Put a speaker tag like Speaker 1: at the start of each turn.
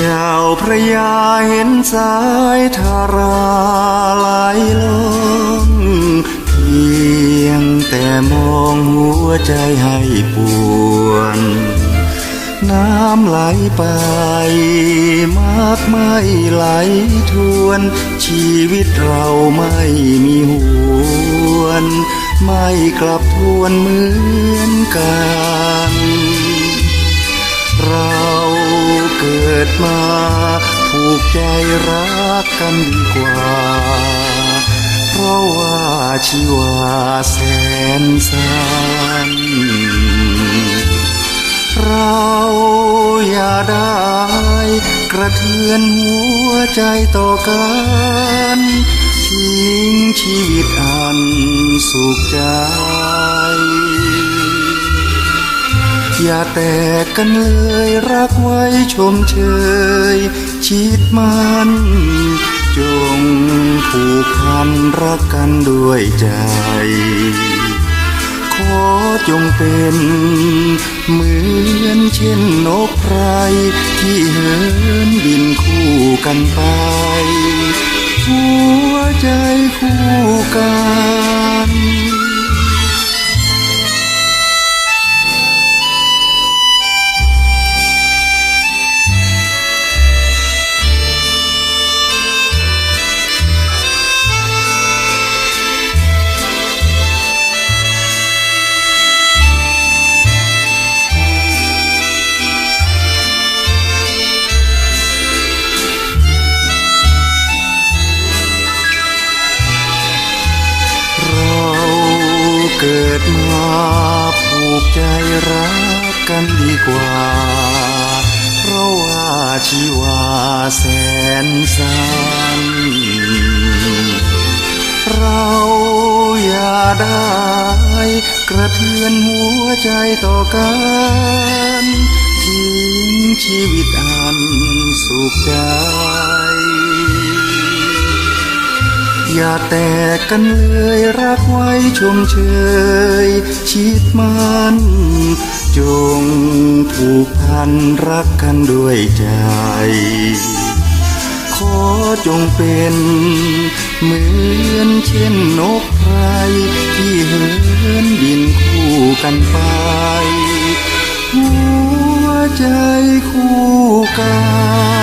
Speaker 1: จ้าพระยาเห็นสายทาราไหลลงเพียงแต่มองหัวใจให้ปวนน้ำไหลไป มากไม่ไหลทวน ชีวิตเราไม่มีหวน ไม่กลับทวนเหมือนกันเรา ดมาผูกใจรักกันดีกว่า เพราะว่าชีวาแสนสั้นเราอย่าได้กระเทือนหัวใจต่อกันทิ้งชีวิตอันสุขใจ อย่าแตกกันเลยรักไว้ชมเชยชิดมันจงผูกพันรักกันด้วยใจ ขอจงเป็นเหมือนเช่นนกไพรที่เหินบินคู่กันไป หัวใจคู่กัน เกิดมาผูกใจรักกันดีกว่า เพราะว่าชีวาแสนสั้นเราอย่าได้กระเทือนหัวใจต่อกันทิ้งชีวิตอันสุขใจ อย่าแตกกันเลยรักไว้ชมเชยชิดมันจงผูกพันรักกันด้วยใจ ขอจงเป็นเหมือนเช่นนกไพรที่เหินบินคู่กันไป หัวใจคู่กัน